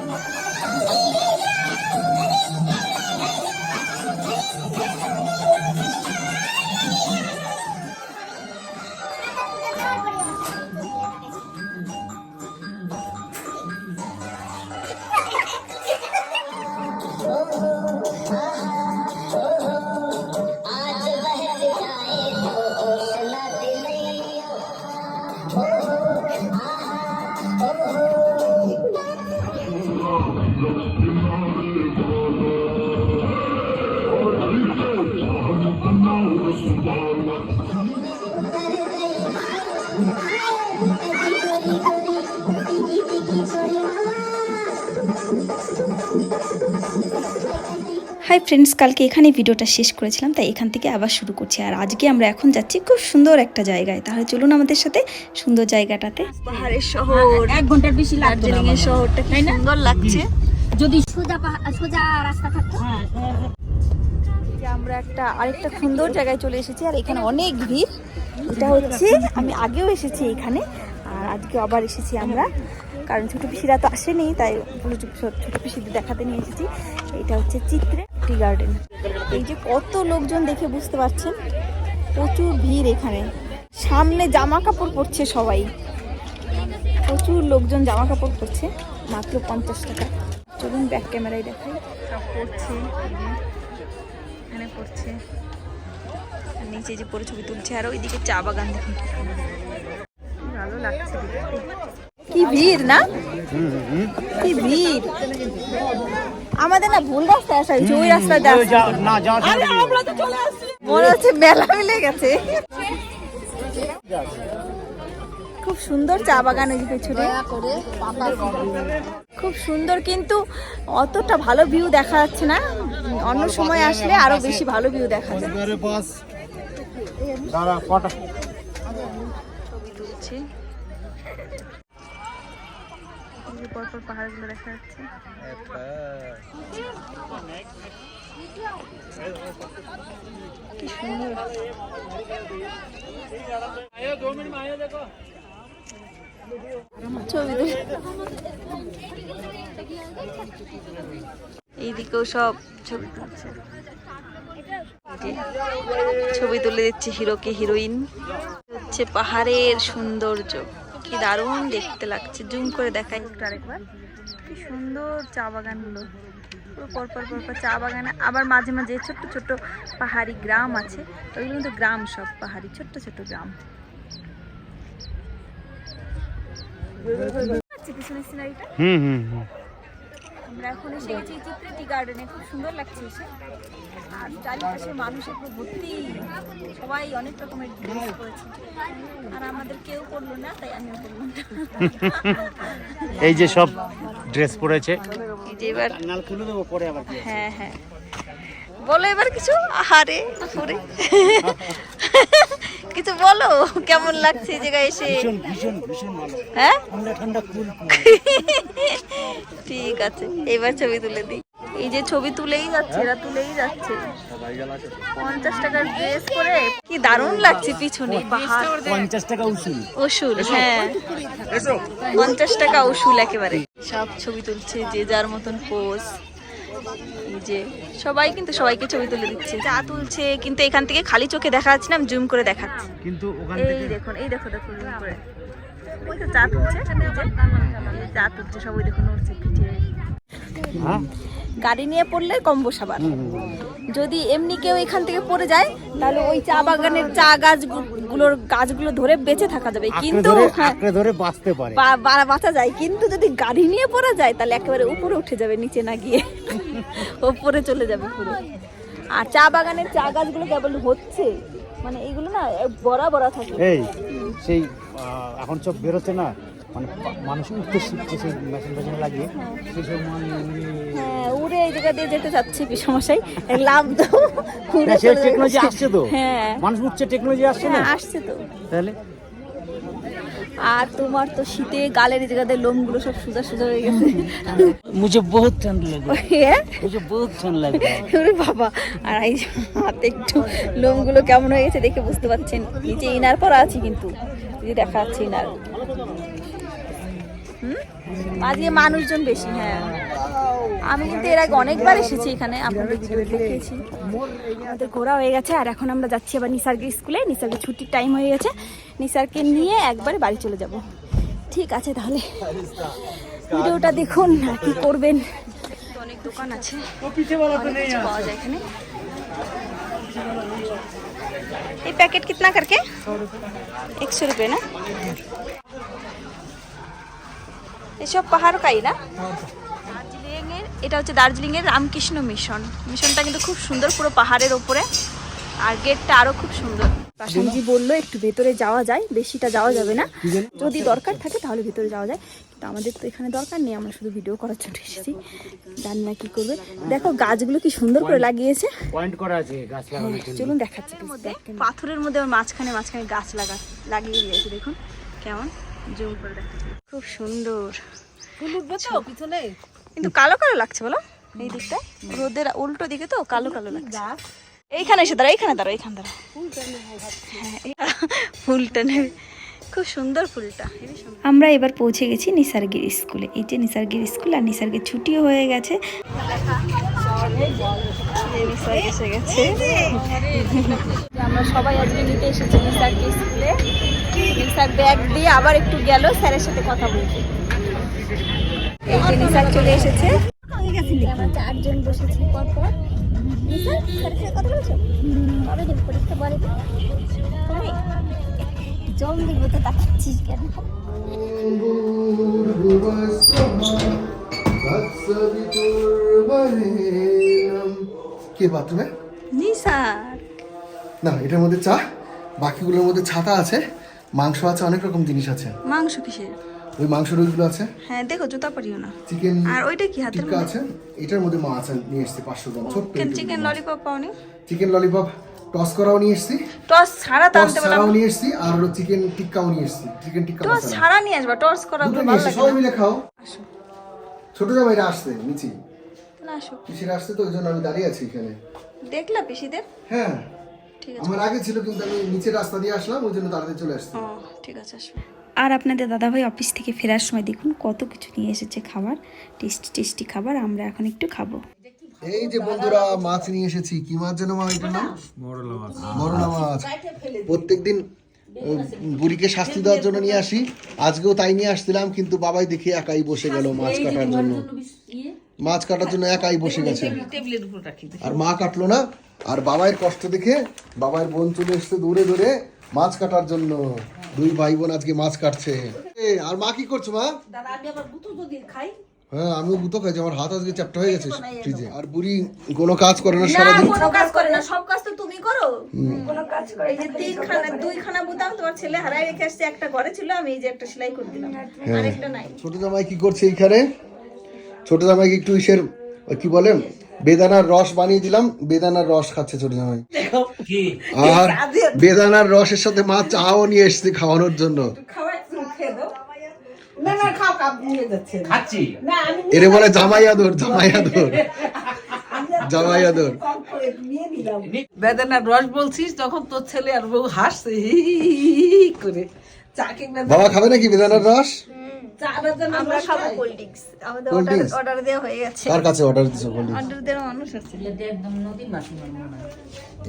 あっ! Hi friends কালকে এখানে ভিডিওটা শেষ করেছিলাম তাই এখান থেকে আবার শুরু করছি। আর আজকে আমরা এখন যাচ্ছি খুব সুন্দর একটা জায়গায়। তাহলে চলুন আমাদের সাথে সুন্দর জায়গাটাতে। পাহাড়ের শহর এক ঘণ্টার বেশি দার্জিলিং এর শহরটা সুন্দর লাগছে? যদি সোজা সোজা রাস্তা থাকতো। যে আমরা একটা আরেকটা সুন্দর জায়গায় চলে এসেছি আর এখানে অনেক ভিড়। এটা হচ্ছে আমি আগেও এসেছি এখানে আর আজকে আবার এসেছি আমরা। কারণ ছোট পিসিরা তো আসেনি তাই ছোট পিসিদের দেখাতে নিয়ে এসেছি। এটা হচ্ছে চিত্রে টি গার্ডেন। এই যে কত লোকজন দেখে বুঝতে পারছেন প্রচুর ভিড় এখানে। সামনে জামা কাপড় পরছে সবাই। প্রচুর লোকজন জামা কাপড় পরছে মাত্র পঞ্চাশ টাকা। চলুন ব্যাক ক্যামেরায় দেখাই। সব পড়ছে এখানে পড়ছে আর নিচে যে পরে ছবি তুলছে আর ওইদিকে চা বাগান দেখুন ভালো লাগছে কি ভিড় না? কি ভিড়? আমাদের না ভুল রাস্তায় আসা হয়েছে ওই রাস্তায় মনে হচ্ছে মেলা মিলে গেছে। খুব সুন্দর চা বাগান ওই পেছনে। খুব সুন্দর কিন্তু অতটা ভালো ভিউ দেখা যাচ্ছে না। অন্য সময় আসলে আরও বেশি ভালো ভিউ দেখা যায়। যাচ্ছে। এইদিকেও সব ছবি ছবি তুলে দিচ্ছে হিরোকে হিরোইন। হচ্ছে পাহাড়ের সৌন্দর্য। কি দারুণ দেখতে লাগছে। জুম করে দেখাই। একটু আরেকবার। কি সুন্দর চা বাগানগুলো। পুরো পরপর পরপর চা বাগানে। আবার মাঝে মাঝে ছোট্ট ছোট্ট পাহাড়ি গ্রাম আছে। ওইগুলো কিন্তু গ্রাম সব পাহাড়ি। ছোট্ট ছোট্ট গ্রাম। আচ্ছা, হুম হুম হুম। আমরা এখন এসে গেছি গার্ডেনে খুব সুন্দর লাগছে আর চারিপাশে ভর্তি। সবাই অনেক রকমের আর আমাদের কেউ করল না এই যে সব ড্রেস পরেছে। এবার হ্যাঁ, হ্যাঁ। বলো এবার কিছু। আহারে। কিছু বলো? কেমন লাগছে এই জায়গায় এসে? ভীষণ ভীষণ ভালো। হ্যাঁ? ঠান্ডা ঠান্ডা কুল ঠিক আছে এবার ছবি তুলে দিই। এই যে ছবি তুলেই যাচ্ছে এরা তুলেই যাচ্ছে। পঞ্চাশ টাকার ড্রেস পরে? কি দারুণ লাগছে পিছনে। পাহাড় পঞ্চাশ টাকা উসুল। উসুল হ্যাঁ। পঞ্চাশ টাকা উসুল একেবারে। সব ছবি তুলছে যে যার মতন পোজ এই যে সবাই কিন্তু সবাইকে ছবি তুলে দিচ্ছে চা তুলছে কিন্তু এখান থেকে খালি চোখে দেখা যাচ্ছে না আমি জুম করে দেখাচ্ছি। কিন্তু এই দেখুন এই দেখো দেখো জুম করে। ওই তো চা তুলছে চা তুলছে সবাই দেখুন উঠছে পিঠে। হ্যাঁ? গাড়ি নিয়ে পড়লে কম বসাবার যদি এমনি কেউ এখান থেকে পড়ে যায় তাহলে ওই চা বাগানের চা গাছগুলোর গাছগুলো ধরে বেঁচে থাকা যাবে। কিন্তু ধরে হ্যাঁ, ধরে বাঁচতে পারে। বাঁচা যায়। কিন্তু যদি গাড়ি নিয়ে পড়া যায় তাহলে একেবারে উপরে উঠে যাবে নিচে না গিয়ে। উপরে চলে যাবে পুরো। আর চা বাগানের চা গাছগুলো কেবল হচ্ছে? মানে এগুলো না বড়া বড়া থাকে। এই সেই এখন সব বেরোচ্ছে না? মানে মানুষ উঠতে শিখছে সেই মেশিন ফেশিন লাগিয়ে হ্যাঁ। সেই সময় মানে হ্যাঁ উড়ে এই জায়গা দিয়ে যেতে চাচ্ছি পিসমশাই। লাভ দাও উড়ে হ্যাঁ, সেই টেকনোলজি আসছে তো। হ্যাঁ। মানুষ উঠছে টেকনোলজি আসছে না? হ্যাঁ, আসছে তো। তাহলে? আর তোমার তো শীতে গালের জায়গাতে লোমগুলো সব সোজা সোজা হয়ে গেছে। মুঝে বহুত ঠান্ডা লাগে। মুঝে বহুত ঠান্ডা লাগে। ওরে বাবা আর এই হাতে একটু লোমগুলো কেমন হয়ে গেছে দেখে বুঝতে পারছেন। নিচে ইনার পরা আছি কিন্তু দেখা যাচ্ছে ইনার। আজকে মানুষজন বেশি হ্যাঁ আমি কিন্তু এর আগে অনেকবার এসেছি এখানে আপনাদের ভিডিও দেখিয়েছি আমাদের ঘোরা হয়ে গেছে আর এখন আমরা যাচ্ছি আবার নিসার্গের স্কুলে নিসার্গের ছুটির টাইম হয়ে গেছে নিসারকে নিয়ে একবারে বাড়ি চলে যাব ঠিক আছে তাহলে ভিডিওটা দেখুন আর কি করবেন অনেক দোকান আছে অনেক কিছু পাওয়া যায় এখানে ये पैकेट कितना करके एक सौ रुपये ना এসব পাহাড় কাই না? দার্জিলিংয়ের এটা হচ্ছে দার্জিলিংয়ের রামকৃষ্ণ মিশন। মিশনটা কিন্তু খুব সুন্দর পুরো পাহাড়ের ওপরে। আর গেটটা আরও খুব সুন্দর। প্রশান্তজি বলল একটু ভেতরে যাওয়া যায় বেশিটা যাওয়া যাবে না। যদি দরকার থাকে তাহলে ভেতরে যাওয়া যায়। কিন্তু আমাদের তো এখানে দরকার নেই আমরা শুধু ভিডিও করার জন্য এসেছি। জানি না কি করবে। দেখো গাছগুলো কি সুন্দর করে লাগিয়েছে। পয়েন্ট করা আছে গাছ লাগানোর জন্য। চলুন দেখাচ্ছি। পাথরের মধ্যে মাঝখানে মাঝখানে গাছ লাগা লাগিয়ে দিয়েছে দেখুন কেমন। জুম করে দেখাচ্ছি খুব সুন্দর। ফুল উঠবে তো? পিছনে কিন্তু কালো কালো লাগছে বলো? এই দিকটা? রোদের উল্টো দিকে তো কালো কালো লাগছে। এইখানে এসে দাঁড়া এইখানে দাঁড়া এইখানে দাঁড়া হ্যাঁ, ফুলটা নেবে খুব সুন্দর ফুলটা। আমরা এবার পৌঁছে গেছি নিসার্গির স্কুলে। এই যে নিসার্গির স্কুল আর নিসার্গের ছুটিও হয়ে গেছে। এই নিসার্গ এসে গেছে। আমরা সবাই আজকে নিতে এসেছি নিসার্গের স্কুলে। নিসার ব্যাগ দিয়ে আবার একটু গেল স্যারের সাথে কথা বলতে। এই যে নিসার চলে এসেছে। আমরা চারজন বসেছি পর পর নিসার স্যারের সাথে কথা বলছো? কবে দেবো পরীক্ষা বলে কবে? জল দিব তো তাকাচ্ছিস কেন? কে বাথরুমে নিসার। না এটার মধ্যে চা? বাকিগুলোর মধ্যে ছাতা আছে। মাংস আছে অনেক রকম জিনিস আছে। মাংস কিসের? ওই মাংস রোলগুলো আছে? হ্যাঁ দেখো জুতা পরিও না। চিকেন আর ওইটা কি হাতের টিক্কা আছে? এটার মধ্যে মাছ আছে নিয়ে এসছি পাঁচশো গ্রাম ছোট্ট চিকেন ললিপপ পাওনি? চিকেন ললিপপ টস করাও নিয়ে এসছি। টস ছাড়া তো আনতে বললাম নিয়ে এসছি আর হলো চিকেন টিক্কাও নিয়ে এসছি। চিকেন টিক্কা টস ছাড়া নিয়ে আসবা টস করা ভালো লাগে সবাই মিলে খাও। ছোট জামাইরা আসছে মিচি না আসো। কিসের আসছে তো ওই জন্য আমি দাঁড়িয়ে আছি এখানে। দেখলা পিসিদের? হ্যাঁ। ঠিক আছে। আমার আগে ছিল কিন্তু আমি নিচের রাস্তা দিয়ে আসলাম ওই জন্য তাড়াতাড়ি চলে আসছি। ঠিক আছে আসবে। আর আপনাদের দাদাভাই অফিস থেকে ফেরার সময় দেখুন কত কিছু নিয়ে এসেছে খাবার টেস্টি টেস্টি খাবার আমরা এখন একটু খাব। এই যে বন্ধুরা মাছ নিয়ে এসেছি। কি মাছ যেন মা এটার নাম? মরলা মাছ। প্রত্যেকদিন বুড়িকে শাস্তি দেওয়ার জন্য নিয়ে আসি। আজকেও তাই নিয়ে আসছিলাম কিন্তু বাবাই দেখি একাই বসে গেল মাছ কাটার জন্য। মাছ কাটার জন্য একাই বসে গেছে। আর মা কাটলো না আর বাবাইয়ের কষ্ট দেখে বাবাইয়ের বোন চলে এসছে দূরে দূরে মাছ কাটার জন্য। দুই ভাই বোন আজকে মাছ কাটছে। আর মা কি করছ মা? দাদা আমি গুতো হ্যাঁ আমিও গুতো খাইছি আমার হাত আজকে চ্যাপটা হয়ে গেছে ফ্রিজে। আর বুড়ি কোনো কাজ করে না সারাদিন কোনো কাজ করে না সব কাজ তো তুমি করো। কোনো কাজ করে এই যে তিনখানা দুইখানা বুতাম তোমার ছেলে হারাই রেখে আসছে একটা ঘরে ছিল আমি এই যে একটা সেলাই করে দিলাম। আরেকটা নাই। ছোট জামাই কি করছে এইখানে? ছোট জামাইকে একটু ইসের কি বলে বেদানার রস বানিয়ে দিলাম বেদানার রস খাচ্ছে ছোট জামাই। আর বেদানার রসের সাথে মা চাও নিয়ে এসছে খাওয়ানোর জন্য। না না খাও কাপ নিয়ে যাচ্ছে। না। খাচ্ছি না এরে বলে জামাই আদর জামাই আদর। জামাই আদর। বেদানার রস বলছিস তখন তোর ছেলে আর বউ হাসছে করে। বাবা খাবে নাকি বেদানার রস?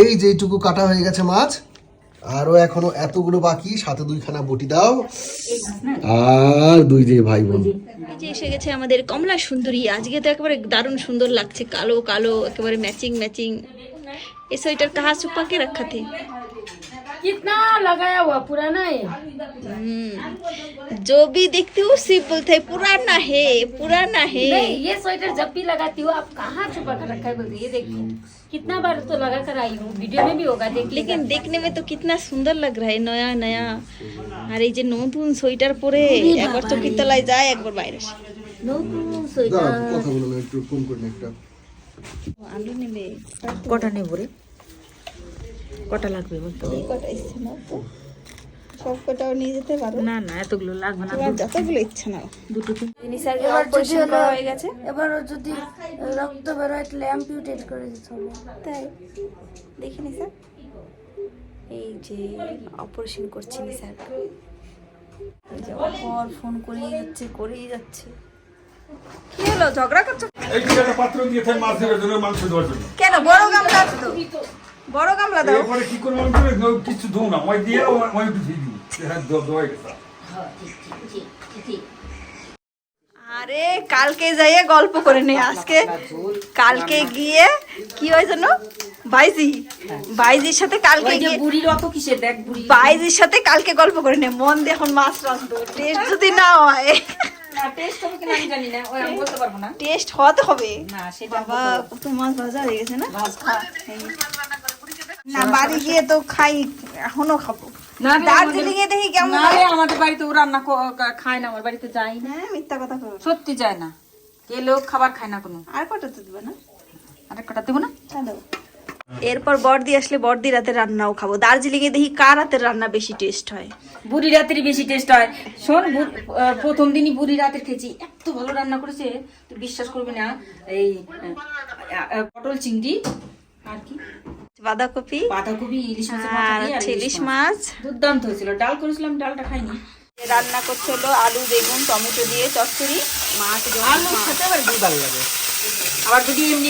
এই যেটুকু কাটা হয়ে গেছে মাছ আরও এখনও এতগুলো বাকি সাথে দুইখানা বটি দাও। আর দুই যে ভাই বোন। এসে গেছে আমাদের কমলা সুন্দরী। আজকে তো একেবারে দারুণ সুন্দর লাগছে কালো কালো একেবারে ম্যাচিং ম্যাচিং এসে ওইটার কাহা সুপাকে রাখাতে। कितना लगाया हुआ पुराना है हम्म, जो भी देखती हूँ सिंपल थे पुराना है पुराना है नहीं ये स्वेटर जब भी लगाती हूँ आप कहाँ छुपा कर रखा है बोलते ये देखिए कितना बार तो लगा कर आई हूँ वीडियो में भी होगा देख लेकिन देखने में तो कितना सुंदर लग रहा है नया नया আর এই যে নতুন সোয়েটার পরে একবার চোখের তলায় যায় একবার বাইরে আসে। দাঁড়াও, কথা বলো না একটু ফোন করে একটা আলু নেবে কটা নেবো রে কটা লাগবে বলতো? কটা ইচ্ছে না তো। সব কটাও নিয়ে যেতে পারো। না না এতগুলো লাগবে না। যতগুলো ইচ্ছে নাও। দুটো তিন অপারেশন করা হয়ে গেছে। এবার যদি রক্ত বেরোয় তাহলে অ্যাম্পিউটেট করে দিতে হবে। তাই? দেখিনি স্যার এই যে অপারেশন করছি স্যার এই যে অপর ফোন করেই যাচ্ছে করেই যাচ্ছে। কি হলো? ঝগড়া করছ? এই পাত্র দিয়েছে মাছ ধরার জন্য মাংস দেওয়ার জন্য। কেন? বড় গামলা আছে তো। বড় গামলা দাও এরপরে কি করব আমি তো কিছু না। ওই দিয়ে ওই একটু দিয়ে দিই হ্যাঁ দোয়াই গেছে। আরে কালকে যাইয়ে গল্প করে নে। আজকে কালকে গিয়ে কি হয় জানো? বাইজি। বাইজির সাথে কালকে গিয়ে বুড়ির অত কিসের? দেখ বুড়ি বাইজির সাথে কালকে গল্প করে নে। মন দিয়ে এখন মাছ রাঁধবো। টেস্ট যদি না হয়। টেস্ট হবে কিনা আমি জানি না। ওই আমি বলতে পারব না। টেস্ট হতে হবে। না সেটা বাবা কত মাছ ভাজা হয়ে গেছে না? ভাজ। খা এই। না বাড়ি গিয়ে তো খাই এখনও খাব। দার্জিলিং এ দেখি কেমন আমাদের বাড়িতে ও রান্না খায় না আমার বাড়িতে যাই না। হ্যাঁ মিথ্যা কথা সত্যি যায় না। কে লোক খাবার খায় না কোনো। আর কটা তো দিবে না? আরেক কটা দেবো না? দেবো এরপর বর্দি আসলে বর্দি রাতে রান্নাও খাব। দার্জিলিং এ দেখি কার হাতের রান্না বেশি টেস্ট হয়? বুড়ি রাতের বেশি টেস্ট হয়। শোন বু- প্রথম দিনই বুড়ি রাতের খেয়েছি। এত ভালো রান্না করেছে। তুই বিশ্বাস করবি না এই পটল চিংড়ি আর কি? বাঁধাকপি? বাঁধাকপি ইলিশ হচ্ছে ইলিশ মাছ। মাছ। দুর্দান্ত হয়েছিল। ডাল করেছিলাম ডালটা খাইনি। রান্না করতে হলো আলু বেগুন টমেটো দিয়ে চচ্চড়ি মাছ আলু খেতে আবার দুই ভালো লাগে। আবার যদি এমনি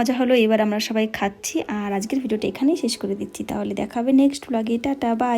মজা হলো, এবার আমরা সবাই খাচ্ছি। আর আজকের ভিডিওটা এখানেই শেষ করে দিচ্ছি। তাহলে দেখাবে নেক্সট ব্লগে টাটা বাই